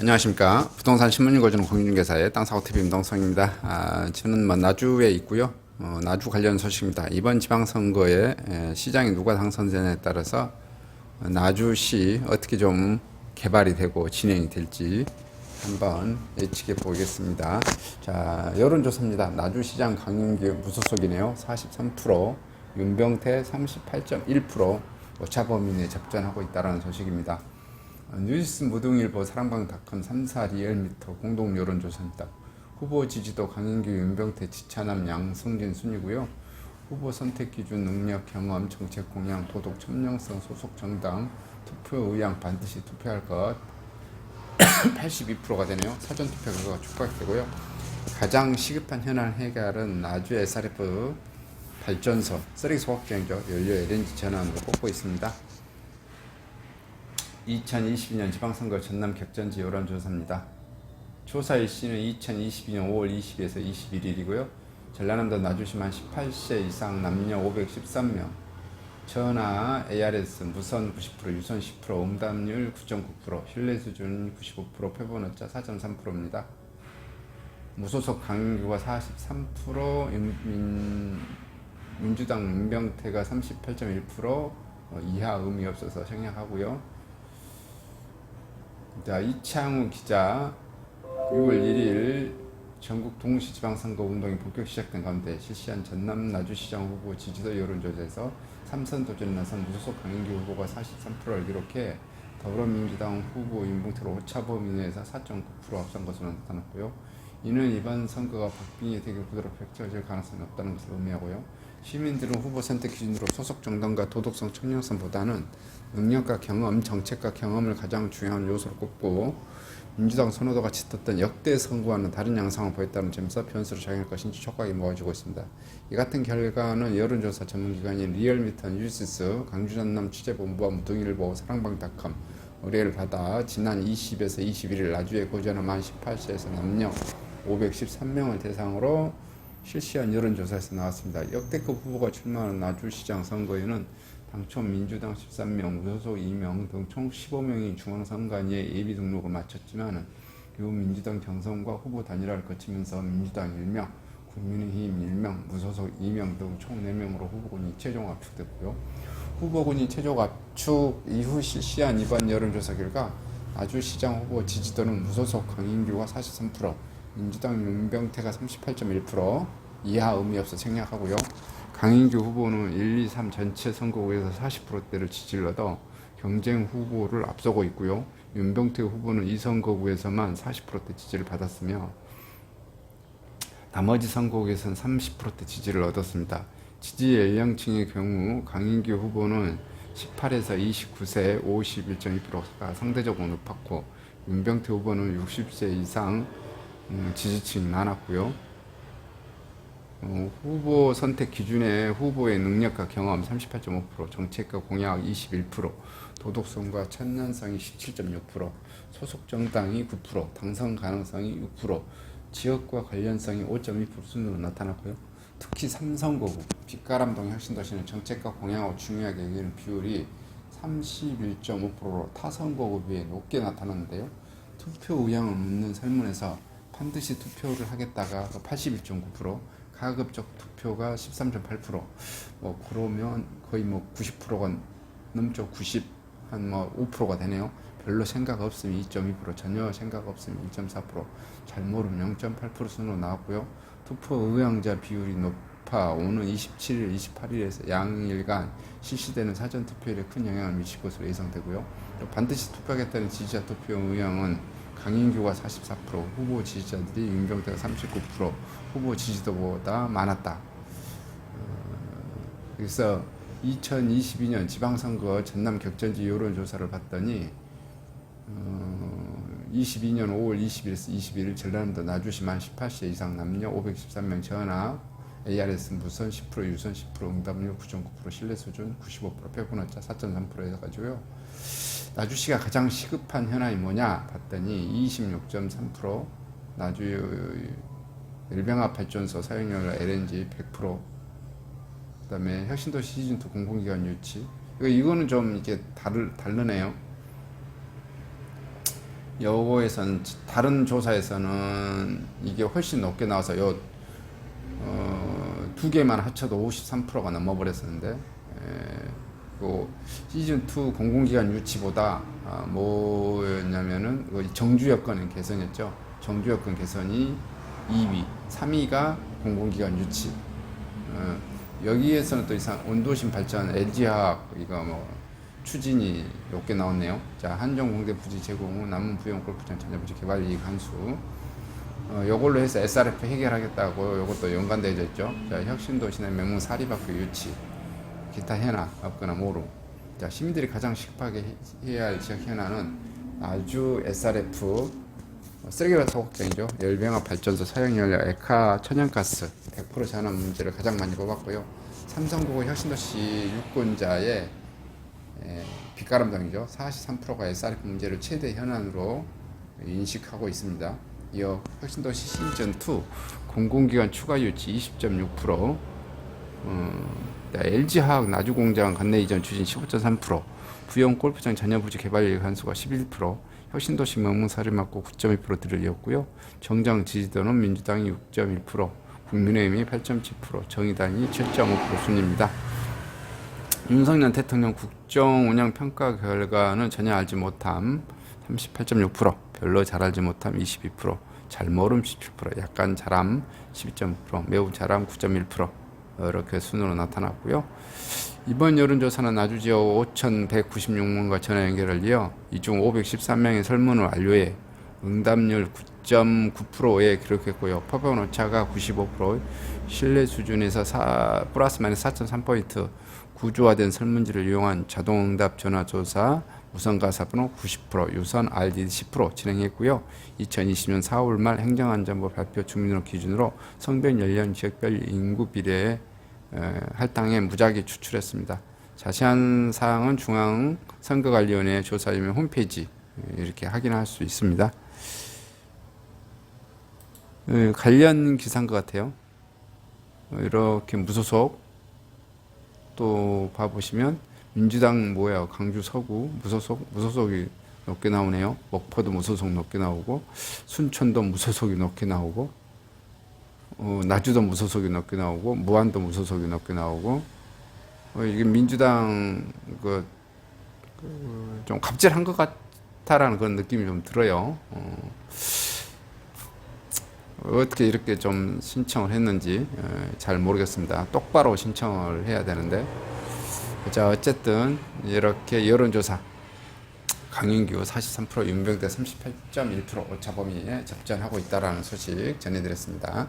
안녕하십니까. 부동산 신문 읽어주는 공인중개사의 땅사고TV 임동성입니다. 아, 저는 뭐 나주에 있고요. 어, 나주 관련 소식입니다. 이번 지방선거에 에, 시장이 누가 당선되냐에 따라서 어, 나주시 어떻게 좀 개발이 되고 진행이 될지 한번 예측해 보겠습니다. 자 여론조사입니다. 나주시장 강윤기 무소속이네요. 43% 윤병태 38.1% 오차범위 내 접전하고 있다는 소식입니다 어, 뉴스 무등일보 사랑방닷컴 3사 리얼미터 공동 여론조사입니다. 후보 지지도 강인규, 윤병태, 지차남, 양성진 순이고요. 후보 선택 기준 능력, 경험, 정책 공약, 도덕, 천명성, 소속 정당, 투표 의향 반드시 투표할 것 82%가 되네요. 사전 투표 결과가 축각되고요. 가장 시급한 현안 해결은 나주 SRF 발전소 쓰레기 소각장이죠. 연료 LNG 전환으로 꼽고 있습니다. 2022년 지방선거 전남 격전지 여론조사입니다. 조사 일시는 2022년 5월 20일에서 21일이고요. 전라남도 나주시만 18세 이상 남녀 513명, 전화 ARS 무선 90%, 유선 10%, 응답률 9.9%, 신뢰 수준 95%, 표본오차 4.3%입니다. 무소속 강규가 43%, 민, 민, 민주당 민병태가 38.1%, 어, 이하 의미 없어서 생략하고요. 자, 이창우 기자 6월 1일 전국 동시지방선거 운동이 본격 시작된 가운데 실시한 전남 나주시장 후보 지지도 여론조사에서 삼선 도전에 나선 무소속 강인기 후보가 43%를 기록해 더불어민주당 후보 윤봉태로 오차범위 내에서 4.9% 앞선 것으로 나타났고요. 이는 이번 선거가 박빙의 대결 구도로 펼쳐질 가능성이 없다는 것을 의미하고요. 시민들은 후보 선택 기준으로 소속 정당과 도덕성, 청량성보다는 능력과 경험, 정책과 경험을 가장 중요한 요소로 꼽고 민주당 선호도가 짙었던 역대 선거와는 다른 양상을 보였다는 점에서 변수로 작용할 것인지 촉각이 모아지고 있습니다. 이 같은 결과는 여론조사 전문기관인 리얼미터 뉴시스, 강주전남 취재본부와 무등일보, 사랑방닷컴 의뢰를 받아 지난 20에서 21일 나주에 거주하는 만 18세에서 남녀 513명을 대상으로 실시한 여론조사에서 나왔습니다. 역대급 후보가 출마하는 나주시장 선거에는 당초 민주당 13명, 무소속 2명 등 총 15명이 중앙선관위에 예비 등록을 마쳤지만 이 민주당 경선과 후보 단일화를 거치면서 민주당 1명, 국민의힘 1명, 무소속 2명 등 총 4명으로 후보군이 최종 압축됐고요. 후보군이 최종 압축 이후 실시한 이번 여론조사 결과 나주시장 후보 지지도는 무소속 강인규가 43%, 민주당 윤병태가 38.1%, 이하 의미 없어 생략하고요. 강인규 후보는 1, 2, 3 전체 선거구에서 40%대를 지지를 얻어 경쟁 후보를 앞서고 있고요. 윤병태 후보는 이 선거구에서만 40%대 지지를 받았으며 나머지 선거구에서는 30%대 지지를 얻었습니다. 지지 연령층의 경우 강인규 후보는 18에서 29세 51.2%가 상대적으로 높았고 윤병태 후보는 60세 이상 음, 지지층이 많았고요. 어, 후보 선택 기준에 후보의 능력과 경험 38.5%, 정책과 공약 21%, 도덕성과 천년성이 17.6%, 소속 정당이 9%, 당선 가능성이 6%, 지역과 관련성이 5.2% 순으로 나타났고요. 특히 삼성거구, 빛가람동 혁신도시는 정책과 공약을 중요하게 여기는 비율이 31.5%로 타선거구 비해 높게 나타났는데요. 투표 의향을 묻는 설문에서 반드시 투표를 하겠다가 81.9%, 가급적 투표가 13.8%, 뭐 그러면 거의 뭐 90%가 넘죠. 90, 한 뭐 5%가 되네요. 별로 생각 없으면 2.2%, 전혀 생각 없으면 1.4%, 잘 모르면 0.8% 순으로 나왔고요. 투표 의향자 비율이 높아 오는 27일, 28일에서 양일간 실시되는 사전 투표율에 큰 영향을 미칠 것으로 예상되고요. 또 반드시 투표하겠다는 지지자 투표 의향은 강인규가 44%, 후보 지지자들이 윤병태가 39%, 후보 지지도보다 많았다. 어, 그래서 2022년 지방선거 전남 격전지 여론조사를 봤더니 어, 22년 5월 20일에서 21일 전라남도 나주시만 18세 이상 남녀 513명 전화 ARS 무선 10% 유선 10% 응답률 9.9% 신뢰 수준 95% 표본오차 4.3% 해가지고요. 나주시가 가장 시급한 현안이 뭐냐 봤더니 26.3% 나주 일병합 발전소 사용률 LNG 100% 그다음에 혁신도시 시즌 2 공공기관 유치 이거 이거는 좀 이게 다르 다르네요. 요거에서는 다른 조사에서는 이게 훨씬 높게 나와서 요 어, 두 개만 합쳐도 53%가 넘어버렸었는데 에, 그 시즌 2 공공기관 유치보다 아, 뭐였냐면은 그 정주 여건 개선이었죠. 정주 여건 개선이 2위, 3위가 공공기관 유치. 어, 여기에서는 또 이상 온도심 발전, LG화학 이거 뭐 추진이 높게 나왔네요. 자 한정 공대 부지 제공, 후 남은 부용 골프장 전자부지 개발 이익 한수. 어, 요걸로 해서 SRF 해결하겠다고 요것도 연관되어 있죠. 자, 혁신도시내 명문 사립학교 유치, 기타 현안 없거나 모름. 자, 시민들이 가장 시급하게 해- 해야 할 지역 현안은 아주 SRF 어, 쓰레기가 소극적이죠. 열병합 발전소 사용연료, 에카, 천연가스 100% 전환 문제를 가장 많이 뽑았고요. 삼성국어 혁신도시 유권자의 에, 빗가람당이죠. 43%가 SRF 문제를 최대 현안으로 인식하고 있습니다. 이어 혁신도시 시즌 2 공공기관 추가 유치 20.6%, 음, LG화학 나주공장 관내 이전 추진 15.3%, 부영 골프장 잔여부지 개발이익 한수가 11%, 혁신도시 명문사립학교 9.2% 들이었고요. 정당 지지도는 민주당이 6.1%, 국민의힘이 8.7%, 정의당이 7.5% 순입니다. 윤석열 대통령 국정 운영 평가 결과는 전혀 알지 못함 38.6%, 별로 잘 알지 못함 22%, 잘 모름 17%, 약간 잘함 12.9%, 매우 잘함 9.1% 이렇게 순으로 나타났고요. 이번 여론조사는 나주 지역 5,196명과 전화 연결을 이어 이 중 513명의 설문을 완료해 응답률 9.9%에 기록했고요. 퍼번 오차가 95%, 신뢰 수준에서 4, 플러스 마이너스 4.3포인트 구조화된 설문지를 이용한 자동응답 전화조사 우선가사번호 90%, 유선 RD 10% 진행했고요. 2020년 4월 말 행정안전부 발표 주민등록 기준으로 성별, 연령, 지역별 인구 비례에 에, 할당에 무작위 추출했습니다. 자세한 사항은 중앙선거관리위원회 조사위원 홈페이지 에, 이렇게 확인할 수 있습니다. 에, 관련 기사인 것 같아요. 어, 이렇게 무소속 또 봐보시면 민주당 뭐야 강주 서구 무소속 무소속이 높게 나오네요. 목포도 무소속 높게 나오고 순천도 무소속이 높게 나오고 어, 나주도 무소속이 높게 나오고 무안도 무소속이 높게 나오고 어, 이게 민주당 그, 그, 좀 갑질한 것 같다라는 그런 느낌이 좀 들어요. 어, 어떻게 이렇게 좀 신청을 했는지 에, 잘 모르겠습니다. 똑바로 신청을 해야 되는데 자 어쨌든 이렇게 여론조사 강윤규 43% 윤병대 38.1% 오차범위에 접전하고 있다라는 소식 전해드렸습니다.